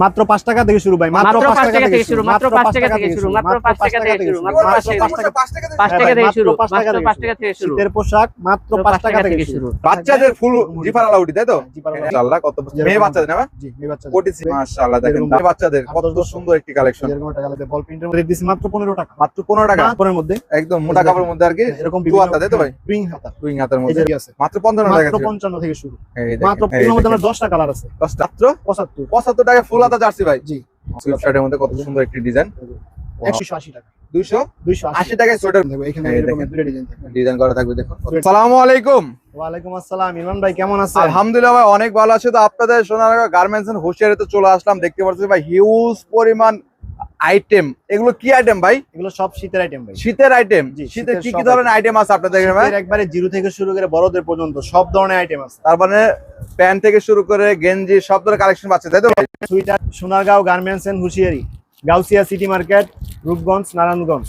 মাত্র পাঁচ টাকা থেকে শুরু ভাই মাত্র পাঁচ টাকা থেকে শুরু মাত্র পাঁচ টাকা থেকে শুরু মাত্র পাঁচ টাকা থেকে শুরু মাত্র পাঁচ টাকা থেকে- পাঁচ টাকা থেকে শুরু পাঁচ টাকা মাত্র থেকে পাঁচ টাকা থেকে শুরু। শীতের পোশাক মাত্র পাঁচ টাকা থেকে শুরু। বাচ্চাদের ফুল জিফার আলাউডি তাই তো? জিপার। মাশাআল্লাহ কত মেয়ে বাচ্চাদের না ভাই? জি এই বাচ্চাদের। কোটি মাশাআল্লাহ দেখেন মেয়ে বাচ্চাদের কত সুন্দর একটি কালেকশন যেরকম একটা কালারে বল প্রিন্টের মধ্যে দিছি মাত্র পনেরো টাকা। মাত্র 15 টাকা? কাপড়ের মধ্যে। একদম মোটা কাপড়ের মধ্যে আর কি এরকম দু হাতা, তাই তো ভাই? প্রিং হাতা দুই হাতের মধ্যে। আছে। মাত্র 15 টাকা মাত্র ছিল। পঞ্চান্ন থেকে শুরু। মাত্র এই পুরোর মধ্যে দেখেন। আমার দশটা কালার আছে দশ মাত্র পঁচাত্তর 75 টাকা ফুল হাতা জার্সি ভাই? জি। মধ্যে কত সুন্দর একটি ডিজাইন একশো আশি টাকা। 280 টাকায় সোয়েটার দেখো এখানে এরকম দুটো ডিজাইন থাকবে ডিজাইন করা থাকবে দেখো আসসালামু আলাইকুম। আসসালাম। ইমরান ভাই কেমন আছেন? আলহামদুলিল্লাহ ভাই অনেক ভালো আছে। তো আপনাদের সোনার গার্মেন্টস এন্ড হুশিয়ারিতে চলে আসলাম। দেখতে পাচ্ছি ভাই হিউজ পরিমাণ আইটেম এগুলো কি আইটেম ভাই? এগুলো সব শীতের আইটেম ভাই। শীতের আইটেম? শীতের কি কি ধরনের আইটেম। আছে আপনাদের এখানে ভাই? একবারে জিরো থেকে শুরু করে বড়দের পর্যন্ত সব ধরনের আইটেম আছে। তার মানে প্যান্ট থেকে শুরু করে গেঞ্জি সব ধরনের কালেকশন পাচ্ছে তাই তো ভাই? Sweater Sonargaon garments and হুশিয়ারি Gausia city market Rupganj Narayanganj.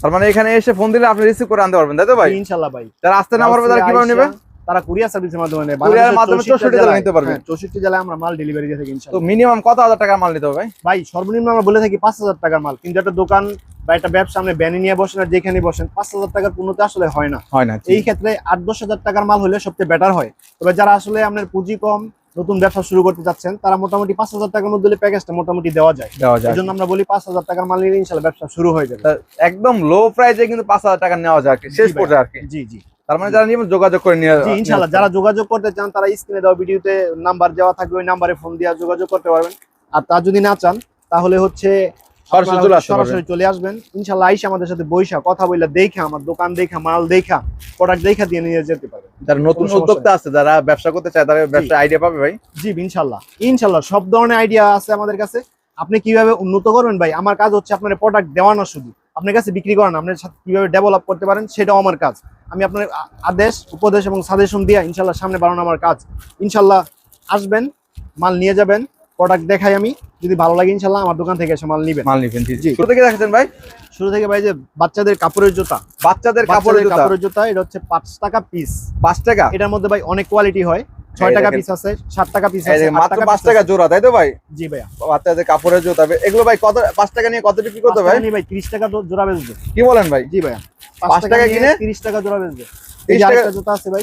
তার মানে এখানে এসে ফোন দিলে আপনি রিসিভ করে আনতে পারবেন তাই তো ভাই? ইনশাল্লাহ ভাই। যারা আসতে না পারবে তারা কীভাবে নেবে? তারা কুরিয়ার সার্ভিসের মাধ্যমে নেয়। কুরিয়ারের মাধ্যমে 64 জেলায়। নিতে পারবে। হ্যাঁ, 64 জেলায় আমরা মাল ডেলিভারি দিয়ে থাকি ইনশাআল্লাহ। তো মিনিমাম কত হাজার টাকার মাল নিতে হবে ভাই? ভাই সর্বনিম্ন আমরা বলে থাকি পাঁচ হাজার টাকার মাল। কিন্তু একটা দোকান বা একটা ব্যবসা সামনে ব্যানে নিয়ে বসেন আর যেখানে বসেন পাঁচ হাজার টাকার পূর্ণতে আসলে হয় না। হয় না এই ক্ষেত্রে আট দশ হাজার টাকার মাল হলে সবচেয়ে বেটার হয়। তবে যারা আসলে আপনার পুঁজি কম নতুন ব্যবসা শুরু করতে চাচ্ছেন তারা মোটামুটি পাঁচ হাজার টাকার মধ্যে প্যাকেজটা মোটামুটি দেওয়া যায়। দেওয়া যায়। এই জন্য আমরা বলি পাঁচ হাজার টাকার মাল নিলে ইনশাল্লাহ ব্যবসা শুরু হয়ে যাবে। একদম লো প্রাইসে কিন্তু পাঁচ হাজার টাকা নেওয়া যায় শেষ পর্যায়ে আর কি। জি জি। তার মানে যারা নিয়ে যোগাযোগ করে নিয়ে জি যারা যোগাযোগ করতে চান তারা স্ক্রিনে দেওয়া ভিডিওতে নাম্বার দেওয়া থাকবে ওই নাম্বারে ফোন দিয়ে যোগাযোগ করতে পারবেন। আর তা যদি না চান তাহলে হচ্ছে সরাসরি চলে আসবেন। ইনশাল্লাহ আইসা আমাদের সাথে বৈশা কথা বললে দেখা আমার দোকান দেখা মাল দেখা প্রোডাক্ট দেখা দিয়ে নিয়ে যেতে পারবে যারা নতুন উদ্যোক্তা আছে যারা ব্যবসা করতে চায় তারা ব্যবসা আইডিয়া পাবে ভাই? জি ইনশাল্লাহ। ইনশাল্লাহ সব ধরনের আইডিয়া আছে আমাদের কাছে। আপনি কীভাবে উন্নত করবেন ভাই? আমার কাজ হচ্ছে আপনার প্রোডাক্ট দেওয়ানো শুধু। আপনার কাছে বিক্রি করেন আপনার সাথে কীভাবে ডেভেলপ করতে পারেন সেটাও আমার কাজ। আমি আপনার আদেশ উপদেশ এবং সাজেশন দিয়ে ইনশাল্লাহ সামনে বাড়ানো আমার কাজ ইনশাল্লাহ আসবেন মাল নিয়ে যাবেন প্রোডাক্ট দেখাই আমি যদি ভালো লাগে ইনশাল্লাহ আমার দোকান থেকে এসে মাল নিবেন। মাল নিবেন জি। শুরু থেকে দেখেছেন ভাই? শুরু থেকে ভাই যে বাচ্চাদের কাপড়ের জুতা। বাচ্চাদের কাপড়ের জুতা। কাপড়ের জুতা এটা হচ্ছে পাঁচ টাকা পিস পাঁচ টাকা? এটার মধ্যে ভাই অনেক কোয়ালিটি হয়। ছয় টাকা পিস আছে সাত টাকা পিস আছে মাত্র টাকা পাঁচ টাকা জোড়া তাই তো ভাই? জি ভাইয়া। বাচ্চাদের কাপড়ের জুতা এগুলো ভাই কত পাঁচ টাকা নিয়ে কত বিক্রি করতে ভাই ভাই তিরিশ টাকা জোড়া বেচবে। কি বলেন ভাই? জি ভাইয়া। পাঁচ টাকা কিনে? তিরিশ টাকা জোড়া বেচবে এই 30 যে টাকা- আরেকটা জুতা আছে ভাই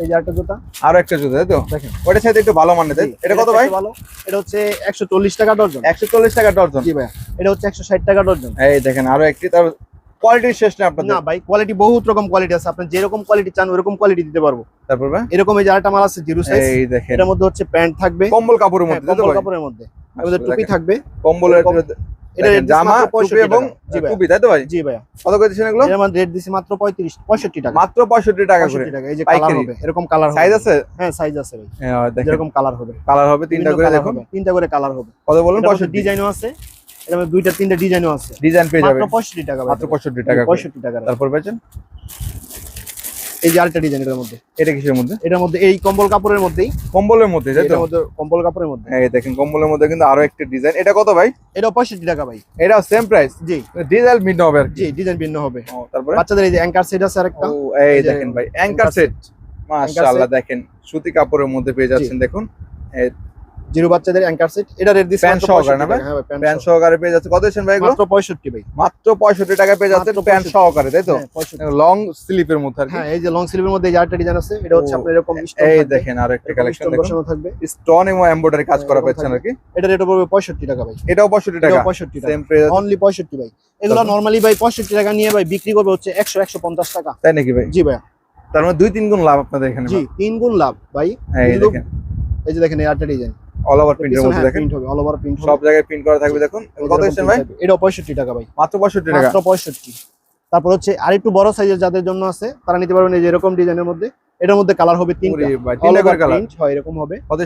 এই আরেকটা জুতা। আরও একটা জুতা তাই তো? দেখেন। ওটার সাথে একটু ভালো মানের তাই এটা কত ভাই? ভালো। এটা হচ্ছে একশো চল্লিশ টাকা ডজন। জি এটা হচ্ছে একশো ষাট টাকা ডজন। এই দেখেন আরও একটি তার শেষ আপনাদের। না ভাই কোয়ালিটি বহুত রকম কোয়ালিটি আছে। আপনি যেরকম কোয়ালিটি চান ওরকম কোয়ালিটি দিতে পারব। তারপর ভাই? এরকম এই আরেকটা মাল আছে জিরো সাইজ এই দেখেন। এটার মধ্যে হচ্ছে প্যান্ট থাকবে। কম্বল কাপড়ের হ্যাঁ, মধ্যে তাই কম্বল কাপড়ের মধ্যে। আমাদের টুপি থাকবে। কম্বলের কম- এটা দেখেন, rate দিছি জামা টুপি এবং টাকা। জি ভাইয়া টুপি তাই তো ভাই? জি ভাইয়া। কত করে দিচ্ছেন এগুলো? আমার রেট দিছি মাত্র পঁয়ত্রিশ পঁয়ষট্টি টাকা। মাত্র পঁয়ষট্টি টাকা করে। 65 টাকা এই যে কালার হবে এরকম কালার সাইজ আছে? হ্যাঁ সাইজ আছে ভাই। হ্যাঁ, দেখেন। যেরকম কালার হবে। কালার হবে তিনটা করে দেখুন। তিনটা করে কালার হবে। কত বলুন এটার মধ্যে পঁয়ষট্টি। ডিজাইনও আছে মধ্যে দুইটা তিনটা ডিজাইনও আছে। ডিজাইন পেয়ে যাবে মাত্র পঁয়ষট্টি টাকা মাত্র পঁয়ষট্টি টাকা করে। পঁয়ষট্টি টাকা তারপর পেয়েছেন? এই যে আরেকটা ডিজাইন এটার মধ্যে। এটা কিসের মধ্যে? এটার মধ্যে এই কম্বল কাপড়ের মধ্যেই। কম্বলের মধ্যে তাই তো? এটার মধ্যে কম্বল কাপড়ের মধ্যে। এই দেখেন কম্বলের মধ্যে কিন্তু আরও একটা ডিজাইন এটা কত ভাই? এটা পঁয়ষট্টি টাকা ভাই। এটা সেম প্রাইস জি। ডিজাইন ভিন্ন হবে জি ডিজাইন ভিন্ন হবে। তারপরে? বাচ্চাদের এই যে অ্যাঙ্কার সেট আছে আরেকটা। ও এই দেখেন ভাই অ্যাঙ্কার সেট মাশাআল্লাহ দেখেন সুতি কাপড়ের মধ্যে পেয়ে যাচ্ছেন দেখুন। জিরো বাচ্চাদের অ্যাঙ্কার সেট এটা রেট দিচ্ছে মাত্র সহকারে না ভাই? হ্যাঁ প্যান্ট প্যান্ট সহকারে। পেয়ে যাচ্ছে। কত দিচ্ছেন ভাই এগুলো মাত্র পঁয়ষট্টি ভাই। মাত্র পঁয়ষট্টি টাকা পেয়ে যাচ্ছে প্যান্ট সহকারে তাই তো? হ্যাঁ, 65 লং স্লিপের মধ্যে আর কি? হ্যাঁ এই যে লং স্লিভের মধ্যে এই আরেকটা ডিজাইন আছে এটা হচ্ছে আপনার এরকম এই দেখেন আরও একটা কালেকশন দেখুন। থাকবে। স্টোন এবং এমব্রয়ডারি কাজ হ্যাঁ, করা পাচ্ছেন আর কি? এটা রেট পড়বে পঁয়ষট্টি টাকা ভাই। এটাও পঁয়ষট্টি টাকা। এটাও পঁয়ষট্টি টাকা। সেম প্রাইস অনলি পঁয়ষট্টি ভাই। এগুলো নর্মালি ভাই পঁয়ষট্টি টাকা নিয়ে ভাই বিক্রি করবে হচ্ছে একশো একশো পঞ্চাশ টাকা। তাই নাকি ভাই? জি ভাই তার মানে দুই তিন গুণ লাভ আপনাদের এখানে জি তিন গুণ লাভ ভাই। এই দেখেন। এই যে দেখেন এই আরেকটা ডিজাইন অল ওভার প্রিন্টের মধ্যে দেখেন। প্রিন্ট হবে অল ওভার প্রিন্ট সব জায়গায় প্রিন্ট করা থাকবে দেখুন। কত ভাই? এটাও পঁয়ষট্টি টাকা ভাই। মাত্র পঁয়ষট্টি টাকা। মাত্র পঁয়ষট্টি। তারপর হচ্ছে আরেকটু বড় সাইজের যাদের জন্য আছে তারা নিতে পারবেন এই যে এরকম ডিজাইনের মধ্যে। এটার মধ্যে কালার হবে তিনটা। করে কালার হয় এরকম হবে। কত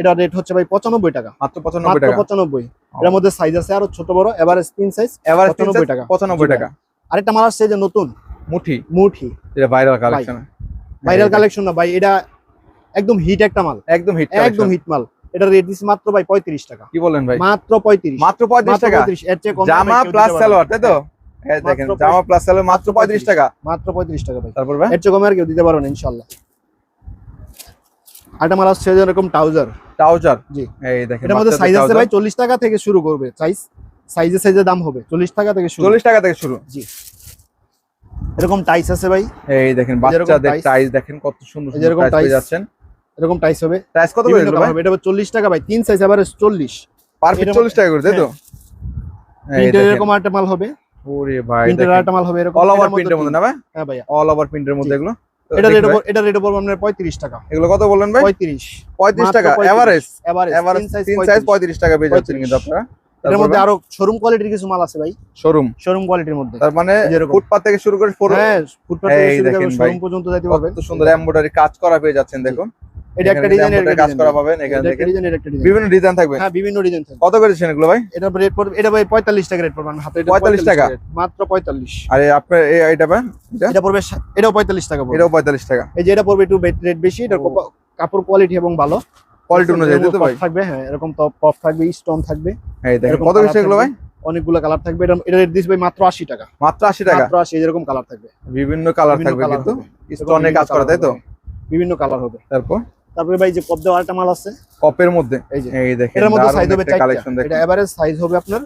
এটা রেট হচ্ছে ভাই পঁচানব্বই টাকা। মাত্র পঁচানব্বই মাত্র টাকা। পঁচানব্বই। এর মধ্যে সাইজ আছে আরও ছোট বড় এভারেজ তিন সাইজ এবার 95 টাকা। পঁচানব্বই জি ভাই। টাকা। আরেকটা মাল আসছে যে নতুন। মুঠি। মুঠি। এটা ভাইরাল কালেকশন ভাইরাল কালেকশন না ভাই এটা একদম হিট একটা মাল। একদম হিট একদম হিট মাল। এটা রেট দিচ্ছে মাত্র ভাই পঁয়ত্রিশ টাকা। কি বলেন ভাই? মাত্র পঁয়ত্রিশ। মাত্র পঁয়ত্রিশ মাত্র টাকা? পঁয়ত্রিশ। এর চেয়ে কম জামা প্লাস পারবে না। সালোয়ার তাই তো? এই দেখেন জামা প্লাস সালোয়ার মাত্র পঁয়ত্রিশ। টাকা। মাত্র পঁয়ত্রিশ টাকা ভাই। তারপর ভাই? এর চেয়ে কমে আর কেউ দিতে পারবেন ইনশাল্লাহ আরেকটা মাল আসছে যেরকম ট্রাউজার ট্রাউজার জি। এই দেখেন এটার মধ্যে সাইজ আছে ভাই চল্লিশ টাকা থেকে শুরু করবে সাইজ সাইজে সাইজে দাম হবে চল্লিশ টাকা থেকে শুরু। চল্লিশ টাকা থেকে শুরু। জি। এরকম টাইস আছে ভাই। এই দেখেন বাচ্চাদের টাইস দেখেন কত সুন্দর সুন্দর টাইস পেয়ে যাচ্ছেন। এরকম টাইস হবে। প্রাইস কত করে হবে। এটা হবে চল্লিশ টাকা ভাই তিন সাইজ আবার চল্লিশ। পার পিস এরকম- 40 টাকা করে তাই তো? এই প্রিন্টের দেখেন। এরকম একটা মাল হবে। ওরে ভাই প্রিন্টের দেখেন। একটা মাল হবে এরকম অল ওভার প্রিন্টের মধ্যে না ভাই? হ্যাঁ ভাই অল ওভার প্রিন্টের মধ্যে এগুলো? এটা রেট এটা রেট পড়বে আপনার পঁয়ত্রিশ টাকা। এগুলো কত বললেন ভাই? পঁয়ত্রিশ। 35 টাকা এভারেজ 35 এভারেজ তিন সাইজ তিন সাইজ 35 টাকা পেয়ে যাচ্ছেন কিন্তু আপনারা। এর মধ্যে আরও শোরুম কোয়ালিটির কিছু মাল আছে ভাই। শোরুম শোরুম কোয়ালিটির মধ্যে। তার মানে ফুটপাত থেকে শুরু করে হ্যাঁ ফুটপাথ থেকে শুরু করে শোরুম পর্যন্ত যেতে পারবেন কত সুন্দর এমব্রয়ডারি কাজ করা পেয়ে যাচ্ছেন দেখুন। এটা একটা ডিজাইন কাজ করা পাবেন এখানে এটা ডিজাইন এর একটা ডিজাইন বিভিন্ন ডিজাইন থাকবে? হ্যাঁ বিভিন্ন ডিজাইন থাকবে। কত করেছেন এগুলো ভাই? এটা রেট পড়বে এটা ভাই 45 টাকা রেট পড়বে আমার হাতে। এটা 45 টাকা? মাত্র 45 আর আপনার এই এটা ভাই এটা? এটা পড়বে এটাও 45 টাকা পড়বে। এটাও 45 টাকা। এই যে এটা পড়বে একটু রেট বেশি এটা কাপড় কোয়ালিটি এবং ভালো। কোয়ালিটি অনুযায়ী ভাই? থাকবে হ্যাঁ এরকম পপ থাকবে স্টোন থাকবে। এই দেখেন কত colour এগুলো ভাই? অনেকগুলো কালার থাকবে এটা এটা রেট দিস ভাই মাত্র 80 টাকা। মাত্র 80 টাকা? মাত্র 80 এরকম কালার থাকবে। বিভিন্ন কালার বিভিন্ন থাকবে colour কিন্তু। স্টোনে কাজ করা তাই তো? বিভিন্ন কালার হবে। তারপর? তারপরে ভাই যে কপ দেওয়া একটা মাল আছে। কপের মধ্যে। এই যে এই দেখেন মধ্যে সাইজ হবে কালেকশন দেখেন। এটা এভারেজ সাইজ হবে আপনার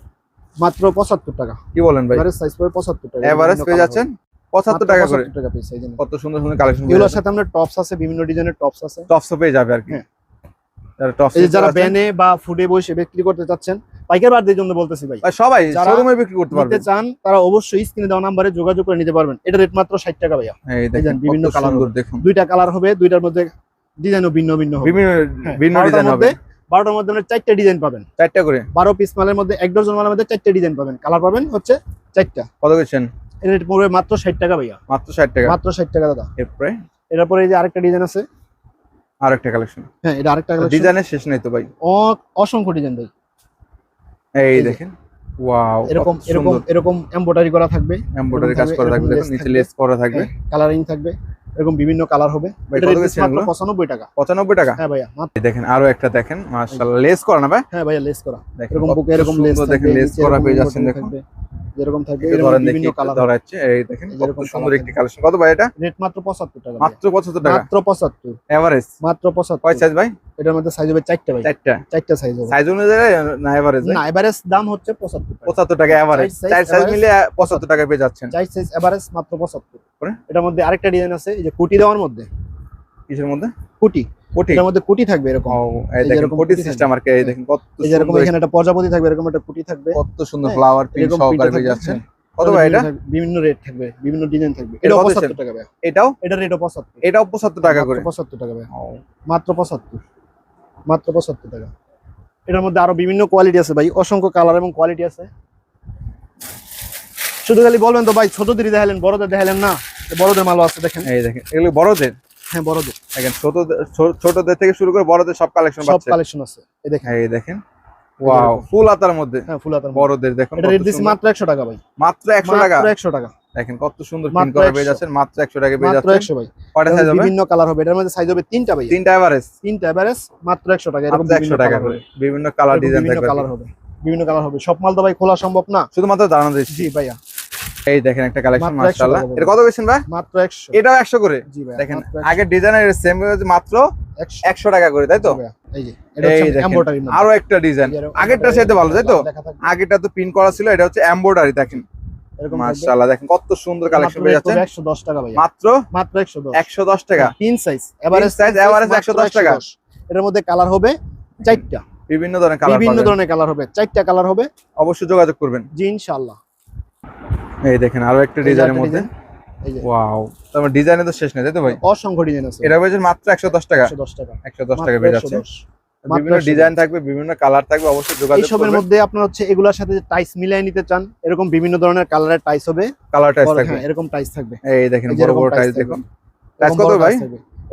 মাত্র 75 টাকা। কি বলেন ভাই? এভারেজ সাইজ পড়বে 75 টাকা। এভারেজ পেয়ে যাচ্ছেন? 75 টাকা করে। 75 টাকা পিস এই জন্য কত সুন্দর সুন্দর কালেকশন এগুলোর সাথে আমরা টপস আছে বিভিন্ন ডিজাইনের টপস আছে। টপসও পেয়ে যাবে আর কি। হ্যাঁ। যারা টপস এই যারা ব্যানে বা ফুডে বসে বিক্রি করতে চাচ্ছেন পাইকার বারদের জন্য বলতেছি ভাই। সবাই যারা শোরুমে বিক্রি করতে পারবে নিতে চান তারা অবশ্যই স্ক্রিনে দেওয়া নাম্বারে যোগাযোগ করে নিতে পারবেন। এটা রেট মাত্র 60 টাকা ভাইয়া। এই দেখেন বিভিন্ন কালার দেখুন। দুইটা কালার হবে দুইটার মধ্যে ডিজাইনও ভিন্ন ভিন্ন বিভিন্ন হ্যাঁ, ভিন্ন ডিজাইন হবে। বারোটার মধ্যে আপনার চারটা ডিজাইন পাবেন। চারটা করে? বারো পিস মালের মধ্যে এক ডজন মালের মধ্যে চারটা ডিজাইন পাবেন। কালার পাবেন হচ্ছে চারটা। কত করেছেন? এর রেট পড়বে মাত্র ষাট টাকা ভাইয়া। মাত্র 60 টাকা। মাত্র ষাট টাকা দাদা। এরপরে? এটার পরে এই যে আরেকটা ডিজাইন আছে। আরেকটা কালেকশন হ্যাঁ এটা আরেকটা collection। ডিজাইনের শেষ নেই তো ভাই। অ- অসংখ্য ডিজাইন ভাই। এই দেখেন। ওয়াও এরকম এরকম এরকম এমব্রয়ডারি করা থাকবে। এমব্রয়ডারি কাজ করা থাকবে, নিচে লেস করা থাকবে। কালারিং থাকবে। এরকম বিভিন্ন কালার হবে? পঁচানব্বই টাকা। 95 টাকা? হ্যাঁ ভাইয়া দেখেন আরও একটা দেখেন মার্শাল লেস করা না ভাই? হ্যাঁ ভাইয়া লেস করা। এরকম বুকে এরকম লেস দেখেন লেস করা পেয়ে যাচ্ছেন দেখুন। যেরকম থাকবে ধরেন দেখি ধরাচ্ছে এই দেখেন যেরকম সুন্দর একটি কালেকশন কত ভাই এটা? রেট মাত্র পঁচাত্তর টাকা মাত্র 75 টাকা? মাত্র পঁচাত্তর। এভারেজ মাত্র কয় পঁচাত্তর সাইজ ভাই? এটার মধ্যে সাইজ হবে চারটা ভাই। চারটা। চারটা সাইজ হবে। সাইজ অনুযায়ী না এভারেজ না এভারেজ দাম হচ্ছে পঁচাত্তর টাকা। 75 টাকা এভারেজ চার সাইজ মিলে 75 টাকা পেয়ে যাচ্ছেন। চার সাইজ এভারেজ মাত্র পঁচাত্তর। পরে? এটার মধ্যে আরেকটা ডিজাইন আছে এই যে কুটি দেওয়ার মধ্যে। কিসের মধ্যে? কুটি। কোটি? মধ্যে কুটি থাকবে এরকম। এই এই দেখেন কোটি সিস্টেম আর কি এই দেখেন কত এই যে এখানে একটা প্রজাপতি থাকবে এরকম একটা কুটি থাকবে। কত সুন্দর হ্যাঁ, ফ্লাওয়ার প্রিন্ট সহকারে পেয়ে যাচ্ছেন হ্যাঁ। কত ভাই এটা? বিভিন্ন রেট থাকবে বিভিন্ন ডিজাইন থাকবে। এটা এটা কত পঁচাত্তর ছিল? টাকা ভাই এটাও? এটা এটাও 75 টাকা করে? টাকা ভাই মাত্র পঁচাত্তর। মাত্র পঁচাত্তর টাকা। এটার মধ্যে আরও বিভিন্ন কোয়ালিটি আছে ভাই। অসংখ্য কালার এবং কোয়ালিটি আছে। শুধু খালি বলবেন তো ভাই ছোটদের দেখালেন বড়দের দেখালেন না। বড়দের মালও আছে দেখেন। এই দেখেন এগুলো বড়দের? হ্যাঁ বড়দের। দেখেন ছোটদের ছোটদের থেকে শুরু করে বড়দের সব কালেকশন সব কালেকশন আছে। এই দেখেন। এই দেখেন। ওয়াও ফুল আতার মধ্যে। হ্যাঁ ফুল মধ্যে। বড়দের দেখুন এটা রেট সুন্দর। মাত্র একশো টাকা ভাই। মাত্র 100 টাকা? মাত্র একশো টাকা। দেখেন কত সুন্দর প্রিন্ট করা 100 মাত্র 100 টাকা পেয়ে মাত্র যাচ্ছেন। একশো ভাই। কয়টা সাইজ হবে? বিভিন্ন কালার হবে। এটার মধ্যে সাইজ হবে তিনটা ভাই। তিনটা এভারেজ তিনটা এভারেজ মাত্র একশো টাকা। এরকম 100 টাকা করে। বিভিন্ন কালার ডিজাইন বিভিন্ন কালার হবে। বিভিন্ন কালার হবে। সব মাল তো ভাই খোলা সম্ভব না। শুধুমাত্র দাঁড়ানো দিচ্ছি। জি ভাইয়া। এই দেখেন একটা কালেকশন মাশাআল্লাহ। এটা কত বেছেন ভাই? মাত্র একশো। এটাও 100 করে? জি ভাই দেখেন আগের ডিজাইনের সেম মাত্র 100 টাকা করে তাই তো? এই যে এটা হচ্ছে এমব্রয়ডারি আরও একটা ডিজাইন আগেরটার সাথে ভালো তাই তো? আগেরটা তো পিন করা ছিল এটা হচ্ছে এমব্রয়ডারি দেখেন। মাশাআল্লাহ দেখেন কত সুন্দর কালেকশন পেয়ে যাচ্ছেন। একশো দশ টাকা ভাই মাত্র মাত্র একশো দশ। 110 টাকা। তিন সাইজ এভারেজ size, average 110 টাকা। এটার মধ্যে কালার হবে চারটা। বিভিন্ন ধরনের কালার বিভিন্ন ধরনের কালার হবে চারটা কালার হবে। অবশ্যই যোগাযোগ করবেন। জি ইনশাআল্লাহ। এই দেখেন আরও একটা ডিজাইনের মধ্যে। ওয়াও ডিজাইনে তো শেষ নেই তাই তো ভাই? অসংখ্য ডিজাইন আছে। এটা মাত্র 110 টাকা। টাকা। 110 টাকা পেয়ে যাচ্ছে মাত্র বিভিন্ন ডিজাইন থাকবে বিভিন্ন কালার থাকবে অবশ্যই যোগাযোগ এইসবের মধ্যে আপনার হচ্ছে এগুলোর সাথে টাইস মিলাই নিতে চান এরকম বিভিন্ন ধরনের কালারের টাইস হবে। কালার টাইস থাকবে। হ্যাঁ, এরকম টাইস থাকবে। এই দেখেন বড় বড় টাইস দেখুন। প্রাইস কত ভাই?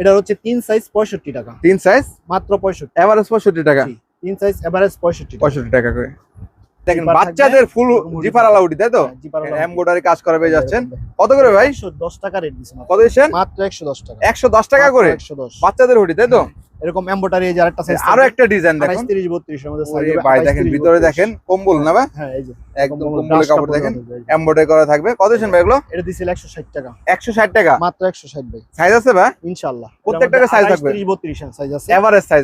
এটা হচ্ছে তিন সাইজ পঁয়ষট্টি টাকা। তিন সাইজ মাত্র পঁয়ষট্টি। এভারেজ 65 টাকা। তিন সাইজ এভারেজ পঁয়ষট্টি টাকা। 65 টাকা করে। দেখেন বাচ্চাদের ফুল জিপার আলাউডি তাই তো? হ্যাঁ, এমব্রয়ডারি কাজ করা পেয়ে যাচ্ছেন। কত করে ভাই? একশো দশ টাকা রেট দিচ্ছে কত দিচ্ছেন? মাত্র একশো দশ টাকা। 110 টাকা করে? একশো দশ। বাচ্চাদের হুডি তাই তো? এরকম এম্বোটারি এই যে আরেকটা সাইজ আরও একটা ডিজাইন দেখুন। তিরিশ বত্রিশ আমাদের size ওরে ভাই দেখেন ভিতরে দেখেন কম্বল না ভাই হ্যাঁ এই যে একদম কম্বল, কাপড় দেখেন। এমব্রয়ডারি করা থাকবে। কত দিচ্ছেন ভাই এগুলো? এটা দিছিল একশো ষাট টাকা। একশো ষাট টাকা? মাত্র একশো ষাট ভাই। সাইজ আছে ভাই? ইনশাল্লাহ প্রত্যেকটার size থাকবে? তিরিশ বত্রিশ সাইজ আছে। এভারেজ সাইজ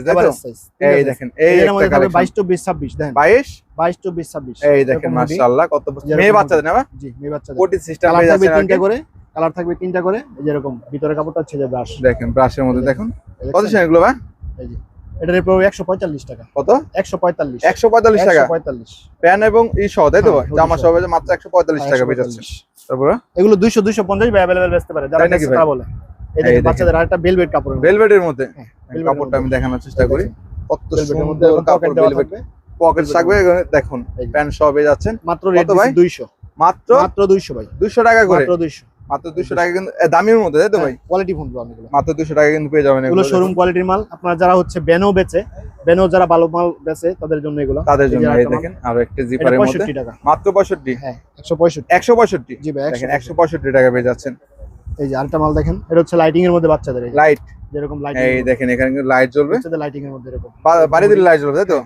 ঠিক এই দেখেন এই এর একটা মধ্যে থাকবে কালেকশন বাইশ চব্বিশ ছাব্বিশ দেখেন। বাইশ? বাইশ চব্বিশ ছাব্বিশ। এই দেখেন মাশাআল্লাহ কত মেয়ে বাচ্চাদের না ভাই? জি মেয়ে বাচ্চাদের। কোটি সিস্টেম যাচ্ছেন আর তিনটা। করে। কালার থাকবে তিনটা করে এই যেরকম ভিতরে কাপড়টা হচ্ছে যে ব্রাশ দেখেন ব্রাশের মধ্যে দেখুন। কত দিচ্ছেন এগুলো ভাই? এই যে এটার একশো পঁয়তাল্লিশ টাকা। কত? একশো পঁয়তাল্লিশ। একশো পঁয়তাল্লিশ টাকা? পঁয়তাল্লিশ। প্যান এবং ই সহ তাই তো হ্যাঁ, ভাই? জামা সহ। মাত্র একশো পঁয়তাল্লিশ টাকা পেয়ে যাচ্ছে তারপরে? এগুলো দুইশো দুইশো পঞ্চাশ বা অ্যাভেলেবেল বেচতে পারে যারা ভাই? তারা বলে। এই দেখেন। বাচ্চাদের আরেকটা বেলভেট কাপড় ভেলভেটের মধ্যে? হ্যাঁ, কাপড়টা আমি দেখানোর চেষ্টা করি। কত বেলভেটের মধ্যে সুন্দর কাপড় ভেলভেট পকেট থাকবে। দেখুন। প্যান্ট সহ পেয়ে যাচ্ছেন মাত্র রেট ভাই? দুইশো। মাত্র? মাত্র দুইশো ভাই। দুশো টাকা করে? মাত্র দুইশো। মাত্র দুশো টাকা কিন্তু দামের মধ্যে তাই তো ভাই? কোয়ালিটি ফোন অনেকগুলো মাত্র দুশো টাকা কিন্তু পেয়ে যাবেন এগুলো এগুলো। শোরুম কোয়ালিটির মাল। আপনারা যারা হচ্ছে বেনো বেচে বেনো যারা ভালো মাল বেচে তাদের জন্য এগুলো। তাদের জন্য এই দেখেন আরও একটা জিপারের মধ্যে। মাত্র পঁয়ষট্টি? হ্যাঁ একশো পঁয়ষট্টি। একশো পঁয়ষট্টি? জি ভাই দেখেন একশো একশো পঁয়ষট্টি টাকা পেয়ে যাচ্ছেন। এই যে আরেকটা মাল দেখেন এটা হচ্ছে লাইটিং এর মধ্যে বাচ্চাদের এই লাইট যেরকম লাইটিং এই দেখেন এখানে কিন্তু লাইট জ্বলবে। বাচ্চাদের লাইটিং এর মধ্যে এরকম। বা- বাড়ি দিলে লাইট জ্বলবে তাই তো?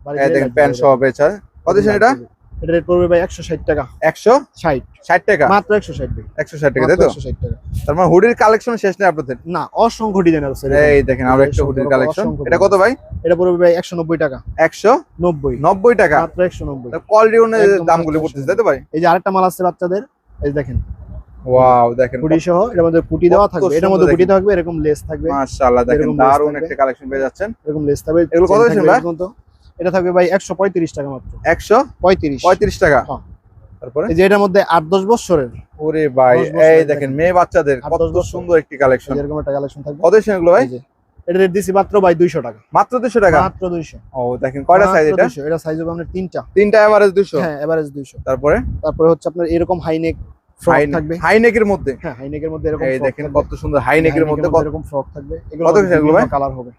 বাড়ি এই দেখেন জ্বলবে। সহ পেয়েছে কত এটা এটা রেট পড়বে ভাই একশো ষাট টাকা। একশো ষাট? ষাট টাকা। মাত্র একশো ষাট ভাই। একশো ষাট টাকা তাই তো? একশো ষাট টাকা। তার মানে হুডির কালেকশন শেষ নেই আপনাদের? না অসংখ্য ডিজাইন আছে এই দেখেন আরও একটা হুডির কালেকশন এটা কত ভাই? এটা পড়বে ভাই একশো নব্বই টাকা। একশো নব্বই। নব্বই টাকা? মাত্র একশো নব্বই। কোয়ালিটি অনুযায়ী দামগুলো পড়তেছে তাই তো ভাই? এই যে আরেকটা মাল আছে বাচ্চাদের এই দেখেন। ওয়াও দেখেন। পুটি সহ এটার মধ্যে পুটি দেওয়া থাকবে। সুন্দর মধ্যে পুটি থাকবে এরকম লেস থাকবে। মাশাআল্লাহ দেখেন থাকবে। একটা কালেকশন পেয়ে যাচ্ছেন। এরকম লেস থাকবে। এগুলো কত চেন ভাই? এটা থাকবে ভাই একশো পঁয়ত্রিশ টাকা মাত্র। একশো পঁয়ত্রিশ। পঁয়ত্রিশ টাকা? হ্যাঁ। তারপরে? যে এটার মধ্যে আট দশ বছরের। ওরে ভাই এই দেখেন। দেখেন মেয়ে বাচ্চাদের কত বছর। সুন্দর একটি কালেকশন এরকম একটা কালেকশন থাকবে। কত দিচ্ছেন ভাই? এটা রেট দিছি মাত্র ভাই দুইশো টাকা। মাত্র দুশো টাকা? মাত্র দুইশো। ও দেখেন কয়টা সাইজ এটা? এটা সাইজ হবে আপনার তিনটা। তিনটা এভারেজ দুশো হ্যাঁ এভারেজ দুইশো। তারপরে? তারপরে হচ্ছে আপনার এরকম হাইনেক ফ্রক থাকবে। হাই নেকের মধ্যে? হ্যাঁ হাইনেকের মধ্যে এরকম এই দেখেন কত সুন্দর হাই নেকের মধ্যে কত- এরকম ফ্রক থাকবে। এগুলো কত ভাই? কালার হবে।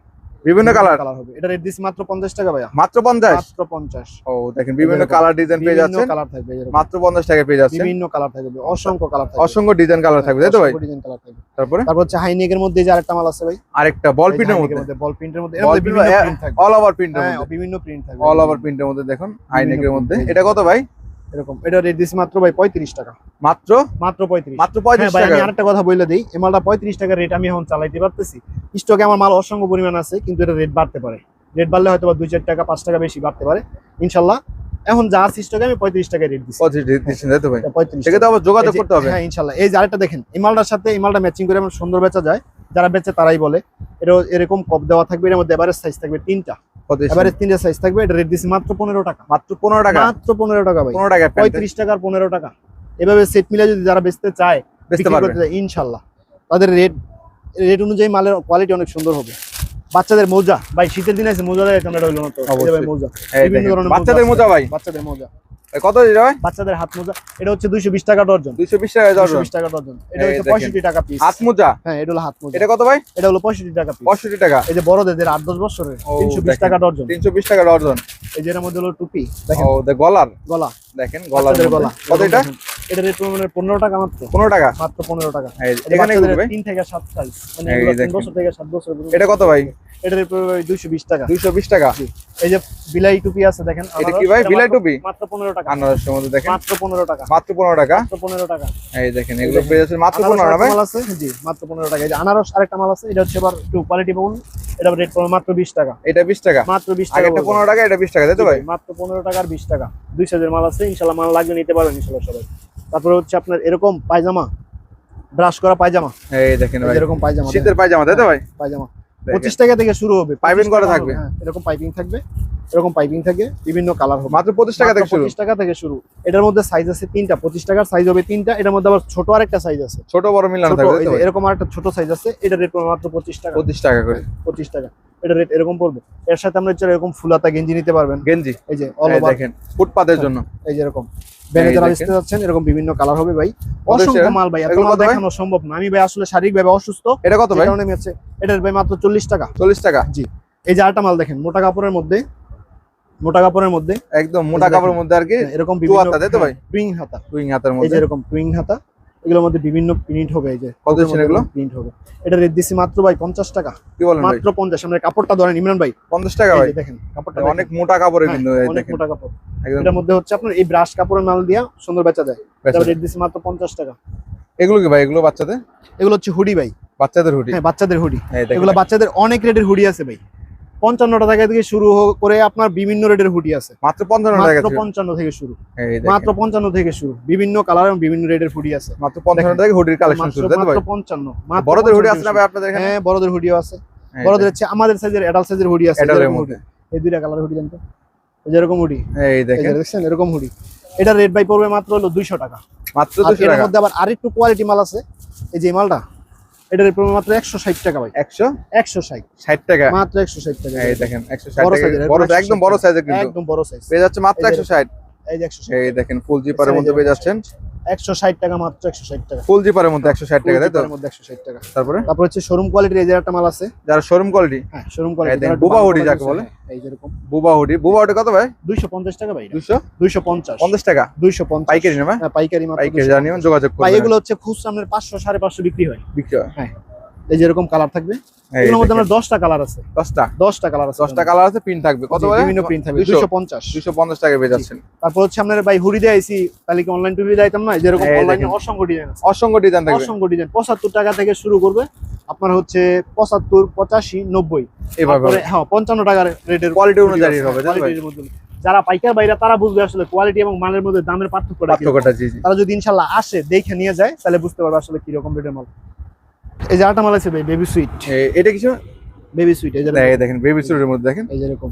বিভিন্ন কালার কালার হবে। এটা রেট দিছি মাত্র পঞ্চাশ টাকা ভাইয়া। মাত্র পঞ্চাশ? মাত্র পঞ্চাশ। ও দেখেন বিভিন্ন কালার ডিজাইন পেয়ে বিভিন্ন কালার থাকবে। মাত্র পঞ্চাশ টাকা পেয়ে যাচ্ছেন। বিভিন্ন কালার থাকবে অসংখ্য কালার থাকবে। অসংখ্য ডিজাইন কালার থাকবে তাই তো ভাই? ডিজাইন কালার থাকবে। তারপরে? তারপর হচ্ছে হাইনেকের মধ্যে যে আরেকটা মাল আছে ভাই। আরেকটা বল প্রিন্টের মধ্যে? বল প্রিন্টের মধ্যে। এর মধ্যে বিভিন্ন প্রিন্ট থাকবে। অল ওভার প্রিন্টের মধ্যে। বিভিন্ন প্রিন্ট থাকবে। অল ওভার প্রিন্টের মধ্যে দেখুন হাই নেকের মধ্যে। এটা কত ভাই? এরকম। এটা রেট দিছি মাত্র ভাই পঁয়ত্রিশ টাকা। মাত্র? মাত্র পঁয়ত্রিশ। মাত্র হ্যাঁ পঁয়ত্রিশ ভাই আমি আরেকটা কথা বলে দিই। এই মালটা পঁয়ত্রিশ টাকা রেট আমি এখন চালাইতে পারতেছি। স্টকে আমার মাল অসংখ্য পরিমাণ আছে কিন্তু এটা রেট বাড়তে পারে। রেট বাড়লে হয়তো দুই চার টাকা পাঁচ টাকা বেশি বাড়তে পারে। ইনশাল্লাহ এখন যা স্টকে আমি পঁয়ত্রিশ টাকা রেট দিচ্ছি পঁয়ত্রিশ সেক্ষেত্রে আবার যোগাযোগ করতে হবে। হ্যাঁ ইনশাল্লাহ। এই যে আরেকটা দেখেন এই মালটার সাথে এই মালটা ম্যাচিং করে আমার সুন্দর বেচা যায়। যারা বেচে তারাই বলে। এটা এরকম কপ দেওয়া থাকবে এর মধ্যে এভারেজ সাইজ থাকবে তিনটা। পঁচিশ। তিনটা সাইজ থাকবে এটা রেট দিচ্ছি মাত্র পনেরো টাকা। মাত্র পনেরো টাকা? মাত্র পনেরো টাকা ভাই। পনেরো টাকা পঁয়ত্রিশ টাকার পনেরো টাকা। এভাবে সেট মিলে যদি যারা বেচতে চায় বেচতে পারবে। চায় ইনশাল্লাহ। তাদের রেট রেট অনুযায়ী মালের কোয়ালিটি অনেক সুন্দর হবে। বাচ্চাদের মোজা ভাই শীতের দিন আছে মোজা দেয় হইল না তো। মোজা। বিভিন্ন ধরনের বাচ্চাদের। মোজা ভাই। বাচ্চাদের মোজা। কত দিতে ভাই বাচ্চাদের হাত মোজা এটা হচ্ছে দুইশো বিশ টাকা ডর্জন দুইশো বিশ টাকা দুইশো দর্জন বিশ টাকা ডর্জন এটা হচ্ছে দেখেন। পঁয়ষট্টি টাকা পিস হাত মোজা? হ্যাঁ এটা হলো হাত মোজা। এটা কত ভাই? এটা হলো পঁয়ষট্টি টাকা পিস পঁয়ষট্টি টাকা। এই যে বড়দের যারা আট দশ বছরের ও, তিনশো বিশ দেখেন। টাকা ডর্জন তিনশো বিশ টাকা ডর্জন এই যে এর মধ্যে হলো টুপি দেখেন। ও দেখ গলার? গলা। দেখেন গলার গলা। কত এটা? এটা রেট মানে পনেরো টাকা মাত্র। পনেরো টাকা? মাত্র পনেরো টাকা। এখানে ভাই তিন থেকে সাত সাইজ মানে এই এগুলো তিন দেখেন। বছর থেকে সাত বছর পর্যন্ত। এটা কত ভাই? এটা রেট পড়বে দুইশো বিশ টাকা। দুইশো বিশ টাকা। এই যে বিলাই টুপি আছে দেখেন। এটা কি ভাই? বিলাই টুপি? মাত্র পনেরো টাকা। আনারসের মধ্যে দেখেন। মাত্র পনেরো টাকা। মাত্র পনেরো টাকা? মাত্র পনেরো টাকা। এই দেখেন এগুলো পেয়ে যাচ্ছেন মাত্র আনারস পনেরো না আরেকটা ভাই মাল আছে? জি মাত্র পনেরো টাকা। এই যে আনারস আরেকটা মাল আছে এটা হচ্ছে এবার একটু কোয়ালিটি পাবুন এটা রেট পড়বে মাত্র বিশ টাকা। এটা বিশ টাকা? মাত্র বিশ টাকা আগেরটা পড়বে। পনেরো টাকা এটা বিশ টাকা তাই তো ভাই? মাত্র পনেরো টাকা আর বিশ টাকা। দুই সাইজের মাল আছে ইনশাল্লাহ মাল লাগলে নিতে পারবেন ইনশাল্লাহ সবাই। তারপরে হচ্ছে আপনার এরকম পায়জামা ব্রাশ করা পায়জামা। এই দেখেন ভাই। এরকম পায়জামা শীতের পায়জামা তাই তো ভাই? পায়জামা। পঁচিশ টাকা থেকে শুরু হবে। পাইপিং 25 করা থাকবে? হ্যাঁ, এরকম পাইপিং থাকবে এরকম পাইপিং থাকে বিভিন্ন কালার হবে। মাত্র পঁচিশ টাকা থেকে শুরু। পঁচিশ টাকা থেকে শুরু। এটার মধ্যে সাইজ আছে তিনটা পঁচিশ টাকার সাইজ হবে তিনটা এটার মধ্যে আবার ছোট আরেকটা সাইজ আছে। ছোট বড় মিলানো থাকবে এরকম আরেকটা ছোট সাইজ আছে এটা রেট মাত্র পঁচিশ টাকা। পঁচিশ টাকা করে। পঁচিশ টাকা। এটা রেট এরকম পড়বে। এর সাথে আমরা হচ্ছে এরকম ফুলাতা গেঞ্জি নিতে পারবেন। গেঞ্জি? এই যে অল ওভার দেখেন ফুটপাতের জন্য। এই যে এরকম। ব্যানে যারা। যাচ্ছেন এরকম বিভিন্ন কালার হবে ভাই। অসংখ্য মাল ভাই এত এগুলো মাল দেখানো সম্ভব না। আমি ভাই আসলে শারীরিকভাবে অসুস্থ। এটা কত ভাই? কারণে আমি হচ্ছে এটার ভাই মাত্র চল্লিশ টাকা। চল্লিশ টাকা? জি। এই যে আরেকটা মাল দেখেন মোটা কাপড়ের মধ্যে মোটা কাপড়ের মধ্যে। একম মোটা কাপড়ের মধ্যে আর কি এরকম হাতা, তাই তো ভাই? টুইং হাতা। টুইং হাতের এই যে মধ্যে। এরকম টুইং হাতা। এগুলোর মধ্যে বিভিন্ন প্রিন্ট হবে এই যে কত এগুলো? প্রিন্ট হবে। এটা রেট দিছি মাত্র ভাই পঞ্চাশ টাকা। কি বলেন মাত্র পঞ্চাশ। আমরা কাপড়টা ধরেন ইমরান ভাই। পঞ্চাশ টাকা ভাই? দেখেন কাপড়টা অনেক মোটা কাপড়ে কিন্তু এই অনেক মোটা কাপড়। এটার মধ্যে হচ্ছে আপনার এই ব্রাশ কাপড়ের মাল দিয়া সুন্দর বেচা যায়। এটা রেট দিছি মাত্র পঞ্চাশ টাকা। এগুলো কি ভাই? এগুলো বাচ্চাদের? এগুলো হচ্ছে হুডি ভাই। বাচ্চাদের হুডি? হ্যাঁ বাচ্চাদের হুডি। এগুলো বাচ্চাদের অনেক রেটের হুডি আছে ভাই। পঞ্চান্ন টাকা থেকে শুরু করে আপনার বিভিন্ন রেটের হুডি আছে। মাত্র পঞ্চান্ন টাকা থেকে। পঞ্চান্ন থেকে শুরু। মাত্র পঞ্চান্ন থেকে শুরু। বিভিন্ন কালার এবং বিভিন্ন রেটের হুডি আছে। মাত্র পঞ্চান্ন টাকা হুডির কালেকশন শুরু মাত্র পঞ্চান্ন। বড়দের হুডি আছে না ভাই আপনাদের এখানে? হ্যাঁ বড়দের হুডিও আছে। বড়দের হচ্ছে আমাদের সাইজের অ্যাডাল্ট সাইজের হুডি আছে এই দুইটা কালার হুডি জানতো যেরকম হুডি। এই এই দেখেন। দেখছেন এরকম হুডি। এটা রেট বাই পড়বে মাত্র হলো দুইশো টাকা। মাত্র আর দুশো এর টাকা? মধ্যে আবার আরেকটু কোয়ালিটি মাল আছে। এই যে মালটা? এটা রেট মাত্র একশো ষাট টাকা ভাই। একশো? একশো ষাট। ষাট টাকা? মাত্র একশো ষাট টাকা। এই দেখেন একশো ষাট বড় টাকা। এর, বড় একদম বড় সাইজের কিন্তু। একদম বড় সাইজ পেয়ে যাচ্ছে মাত্র এই যে- একশো ষাট। এই যে একশো এই দেখেন ফুল জিপারের মধ্যে পেয়ে যাচ্ছেন। একশো ষাট টাকা মাত্র একশো ষাট টাকা। ফুল জিপারের মধ্যে একশো ষাট টাকা তাই তো? মধ্যে একশো ষাট টাকা। তারপরে? তারপর হচ্ছে শোরুম কোয়ালিটির এই যে একটা মাল আছে। যারা শোরুম কোয়ালিটি হ্যাঁ শোরুম কোয়ালিটি হুডি যাকে বলে। এই যেরকম বোবা হুডি বোবা হুডি কত ভাই? দুইশো পঞ্চাশ টাকা ভাই দুশো দুইশো? পঞ্চাশ। পঞ্চাশ টাকা? দুইশো পঞ্চাশ। পাইকারি না হ্যাঁ পাইকারি মাত্র পাইকারি জানিও যোগাযোগ ভাই এগুলো হচ্ছে খুচরা পাঁচশো সাড়ে পাঁচশো বিক্রি হয়। বিক্রি হয়। এই যেরকম কালার থাকবে? এগুলোর মধ্যে আমরা দশটা কালার আছে। দশটা? দশটা কালার আছে। দশটা কালার আছে প্রিন্ট থাকবে। কত বিভিন্ন প্রিন্ট থাকবে। দুশো পঞ্চাশ। দুশো পঞ্চাশ টাকা পেয়ে যাচ্ছেন। তারপর হচ্ছে আপনার ভাই হুডি দিয়ে আইসি তাহলে কি অনলাইন টুবি দিতাম না? যেরকম অনলাইনে। অসংখ্য ডিজাইন আছে। অসংখ্য ডিজাইন থাকবে। অসংখ্য ডিজাইন পঁচাত্তর টাকা থেকে শুরু করবে। আপনার হচ্ছে পঁচাত্তর পঁচাশি নব্বই। এভাবে হ্যাঁ পঞ্চান্ন টাকার রেটের কোয়ালিটি অনুযায়ী হবে, যারা পাইকার বাইরা তারা বুঝবে আসলে কোয়ালিটি এবং মালের মধ্যে দামের পার্থক্যটা তারা যদি ইনশাল্লাহ আসে দেখে নিয়ে যায় তাহলে বুঝতে পারবে আসলে কি রকম রেটের মাল। এই যে আরেকটা মাল আছে ভাই বেবি সুইট এটা কিছু বেবি সুইট এই যে দেখেন বেবি স্টোরের মধ্যে দেখেন। এই যেরকম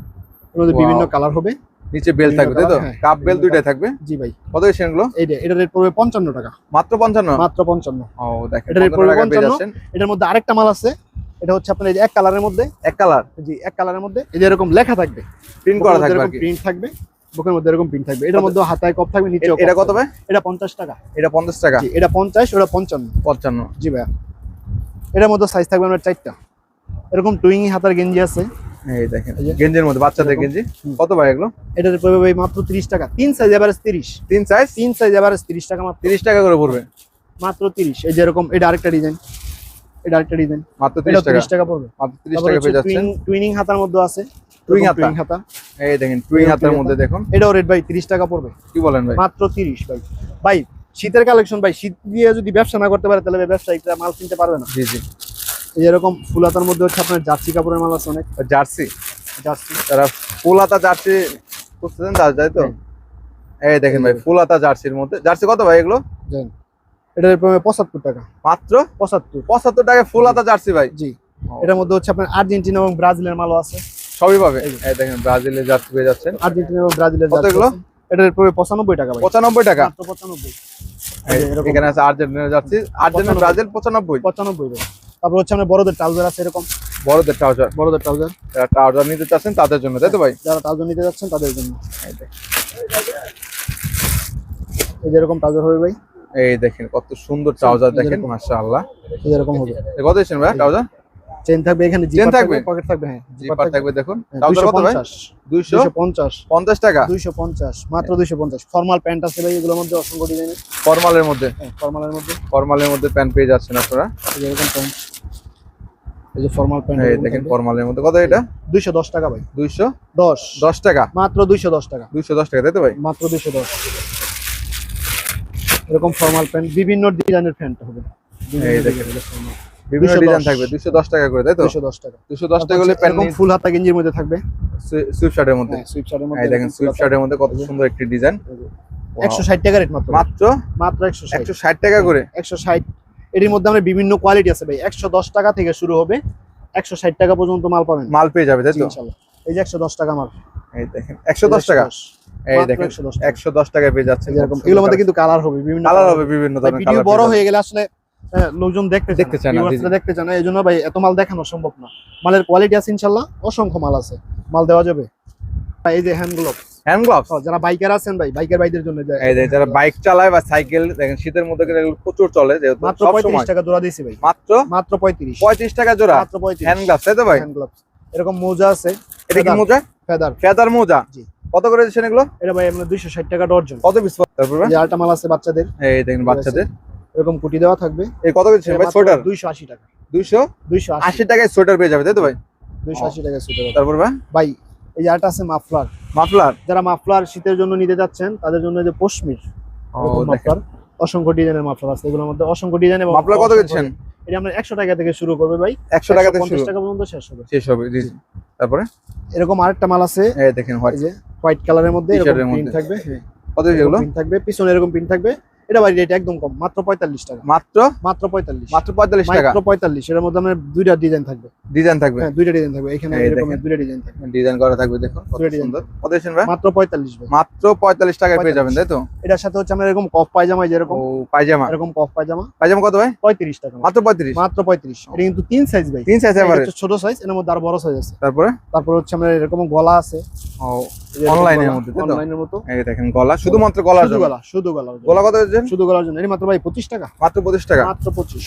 এর মধ্যে বিভিন্ন কালার হবে। নিচে বেল থাকবে তাই তো? হ্যাঁ, কাপ বেল দুইটাই থাকবে? জি ভাই। কত এসেনগুলো এইটা এটা রেট পড়বে পঞ্চান্ন টাকা। মাত্র পঞ্চান্ন? মাত্র পঞ্চান্ন। ও দেখেন এটা 55 টাকা পড়বে 55 এটার মধ্যে আরেকটা মাল আছে। এটা হচ্ছে আপনার এই যে এক কালারের মধ্যে। এক কালার জি এক কালারের মধ্যে। এই যে এরকম লেখা থাকবে। প্রিন্ট করা থাকবে আর কি। প্রিন্ট থাকবে। বুকের মধ্যে এরকম প্রিন্ট থাকবে। এটার মধ্যে হাতায় কপ থাকবে নিচে এটা কত ভাই? এটা পঞ্চাশ টাকা। এটা পঞ্চাশ টাকা। জি এটা পঞ্চাশ ওটা পঞ্চান্ন। পঞ্চান্ন। জি ভাইয়া। এটার মধ্যে সাইজ থাকবে আমার চারটা। এরকম টুইং হাতার গেঞ্জি আছে। এই দেখেন যে। গেঞ্জির মধ্যে বাচ্চাদের এরকম। গেঞ্জি। কত ভাই এগুলো? এটার পড়বে ভাই মাত্র তিরিশ টাকা। তিন সাইজ এভারেজ তিরিশ। তিন সাইজ তিন সাইজ এভারেজ তিরিশ টাকা মাত্র। তিরিশ টাকা করে পড়বে? মাত্র তিরিশ। এই যেরকম এটা আরেকটা ডিজাইন এটা আরেকটা ডিজাইন মাত্র এটা তিরিশ টাকা। তিরিশ টাকা পড়বে। মাত্র তিরিশ তারপর টাকা পেয়ে যাচ্ছেন। টুইং- টুইনিং হাতার মধ্যে আছে। টুইং এরকম হাতা? টুইং হাতা। এই দেখেন টুইং এরকম হাতের মধ্যে দেখুন। এটাও রেট ভাই তিরিশ টাকা পড়বে। কি বলেন ভাই? মাত্র তিরিশ ভাই। ভাই শীতের কালেকশন ভাই শীত দিয়ে যদি ব্যবসা না করতে পারে তাহলে ভাই ব্যবসায়িকরা মাল কিনতে পারবে না। জি জি। এরকম ফুলাতার মধ্যে হচ্ছে আপনার জার্সি কাপড়ের মাল আছে অনেক। জার্সি? জার্সি। তারা ফুল হাতা জার্সি বুঝতেছেন তার তাই তো? এই দেখেন ভাই ফুল হাতা জার্সির মধ্যে। জার্সি কত ভাই এগুলো? এটার এটা পঁচাত্তর টাকা। মাত্র? পঁচাত্তর। পঁচাত্তর টাকা ফুল হাতা জার্সি ভাই? জি। এটার মধ্যে হচ্ছে আপনার আর্জেন্টিনা এবং ব্রাজিলের মালও আছে। সবই পাবে? এই দেখেন ব্রাজিলের জার্সি পেয়ে যাচ্ছেন। আর্জেন্টিনা এবং ব্রাজিলের কত জার্সি এগুলো? এটার পড়বে পঁচানব্বই টাকা পঁচানব্বই টাকা? পঁচানব্বই। এখানে আছে আর্জেন্টিনা জার্সি। আর্জেন্টিনা পঁচানব্বই। ব্রাজিল পঁচানব্বই। পঁচানব্বই তারপর হচ্ছে বড়দের ট্রাউজার আছে এরকম। বড়দের ট্রাউজার? বড়দের ট্রাউজার। যারা ট্রাউজার নিতে চাচ্ছেন তাদের জন্য তাই তো ভাই? যারা ট্রাউজার নিতে যাচ্ছেন তাদের জন্য। এই যে এরকম ট্রাউজার হবে ভাই। এই দেখেন কত সুন্দর ট্রাউজার দেখেন। মাশাআল্লাহ। এরকম হবে। কত ভাই ট্রাউজার? চেন থাকবে এখানে জিপার থাকবে? পকেট থাকবে হ্যাঁ জিপার থাকবে। দেখুন। হ্যাঁ, ট্রাউজার কত ভাই? 250 দুইশো 250 পঞ্চাশ। টাকা? 250 মাত্র 250 ফর্মাল প্যান্ট আছে ভাই এগুলোর মধ্যে অসংখ্য ডিজাইনের ফরমালের মধ্যে? হ্যাঁ ফর্মালের মধ্যে। ফরমালের মধ্যে প্যান্ট পেয়ে যাচ্ছেন আপনারা? এরকম প্যান্ট এই যে ফর্মাল প্যান্ট এই দেখেন ফরমালের মধ্যে কত এটা? 210 টাকা ভাই। দুইশো 10 দশ টাকা? মাত্র 210 টাকা। দুইশো দশ টাকা তাই তো ভাই? মাত্র 210 এরকম ফর্মাল প্যান্ট বিভিন্ন ডিজাইনের প্যান্ট হবে। এই দেখেন। বিভিন্ন 210 ডিজাইন থাকবে দুইশো দশ টাকা করে তাই তো? 210 টাকা। দুশো দশ টাকা হলে প্যান্ট ফুল হাতা গেঞ্জির মধ্যে থাকবে। শার্টের মধ্যে। হ্যাঁ সুইপ শার্টের এই দেখেন শার্টের মধ্যে কত সুন্দর একটি ডিজাইন 160 টাকা রেট মাত্র। মাত্র? মাত্র 160 একশো ষাট টাকা করে? একশো ষাট। এটির মধ্যে আমরা বিভিন্ন কোয়ালিটি আছে ভাই। একশো দশ টাকা থেকে শুরু হবে। একশো ষাট টাকা পর্যন্ত মাল পাবেন। মাল পেয়ে যাবে তাই তো? ইনশাল্লাহ। এই যে একশো দশ টাকা মাল। এই দেখেন একশো দশ টাকা? এই দেখেন 110 টাকা। একশো দশ টাকায় পেয়ে যাচ্ছে এরকম এগুলোর মধ্যে কিন্তু কালার হবে বিভিন্ন কালার হবে বিভিন্ন ধরনের ভিডিও বড় হয়ে গেলে আসলে লোকজন দেখতে দেখতে চায় না। দেখতে চায় না এই জন্য ভাই এত মাল দেখানো সম্ভব না। মালের কোয়ালিটি আছে ইনশাল্লাহ অসংখ্য মাল আছে। মাল দেওয়া যাবে। ভাই, এই যে হ্যান্ড গ্লোভ হ্যান্ড গ্লাভস যারা বাইকার আছেন ভাই বাইকার ভাইদের জন্য এই যে যারা বাইক চালায় বা সাইকেল দেখেন শীতের মধ্যে প্রচুর চলে যেহেতু মাত্র সব পঁয়ত্রিশ সময় টাকা জোড়া দিয়েছি ভাই। মাত্র? মাত্র পঁয়ত্রিশ। পঁয়ত্রিশ টাকা জোড়া? মাত্র পঁয়ত্রিশ। হ্যান্ড গ্লাভস তাই তো ভাই? হ্যান্ড গ্লোভস এরকম মোজা আছে। এটা কি মোজা? Feather। ফেদার মোজা? জি। কত করে দিচ্ছেন এগুলো? এটা ভাই দুইশো ষাট টাকা ডর্জন কত পিস তারপরে? যে আরেকটা মাল আছে বাচ্চাদের। এই দেখেন বাচ্চাদের। এরকম কুটি দেওয়া থাকবে। এই কত কিছু ভাই সোয়েটার? দুইশো আশি টাকা। দুইশো? দুইশো আশি। আশি টাকায় সোয়েটার পেয়ে যাবে তাই তো ভাই? দুইশো আশি টাকা সুইটার তারপর ভাই? ভাই এই যে আরেকটা আছে মাফলার। মাফলার? যারা মাফলার শীতের জন্য নিতে যাচ্ছেন তাদের জন্য এই যে পশমির মাফলার অসংখ্য ডিজাইনের মাফলার আছে। এগুলোর মধ্যে অসংখ্য ডিজাইন এবং মাফলার কত অসংখ্য- এটা আমরা একশো টাকা থেকে শুরু করবে ভাই। একশো টাকা থেকে 150 শুরু। টাকা পর্যন্ত শেষ হবে। শেষ হবে জি। তারপরে? এরকম আরেকটা মাল আছে। এই দেখেন হোয়াইট। যে হোয়াইট কালারের মধ্যে এরকম প্রিন্ট থাকবে। কত এগুলো? প্রিন্ট থাকবে পিছনে এরকম প্রিন্ট থাকবে। এটা ভাই রেট একদম কম মাত্র পঁয়তাল্লিশ টাকা। মাত্র? মাত্র পঁয়তাল্লিশ। মাত্র পঁয়তাল্লিশ টাকা? মাত্র পঁয়তাল্লিশ এর মধ্যে আমার দুইটা ডিজাইন থাকবে। ডিজাইন থাকবে? হ্যাঁ দুইটা ডিজাইন থাকবে। এখানে দুইটা ডিজাইন থাকবে। ডিজাইন করা থাকবে দেখুন কত সুন্দর। কত মাত্র পঁয়তাল্লিশ মাত্র পঁয়তাল্লিশ টাকায় পেয়ে যাবেন তাই তো? এটার সাথে হচ্ছে আমরা এরকম কফ পায়জামা যেরকম পায়জামা? এরকম কফ পায়জামা। পায়জামা কত ভাই? পঁয়ত্রিশ টাকা। মাত্র পঁয়ত্রিশ? মাত্র পঁয়ত্রিশ। এটা কিন্তু তিন সাইজ ভাই। তিন সাইজ এটা ছোট সাইজ এর মধ্যে আরও বড় সাইজ আছে। তারপরে? তারপর হচ্ছে আমরা এরকম গলা আছে। এর মধ্যে? অনলাইনের মতো। এই দেখেন গলা শুধুমাত্র শুধু গলা শুধু গলার গলা কত দিচ্ছেন শুধু গলার জন্য। এর মাত্র ভাই পঁচিশ টাকা। মাত্র পঁচিশ টাকা। মাত্র পঁচিশ।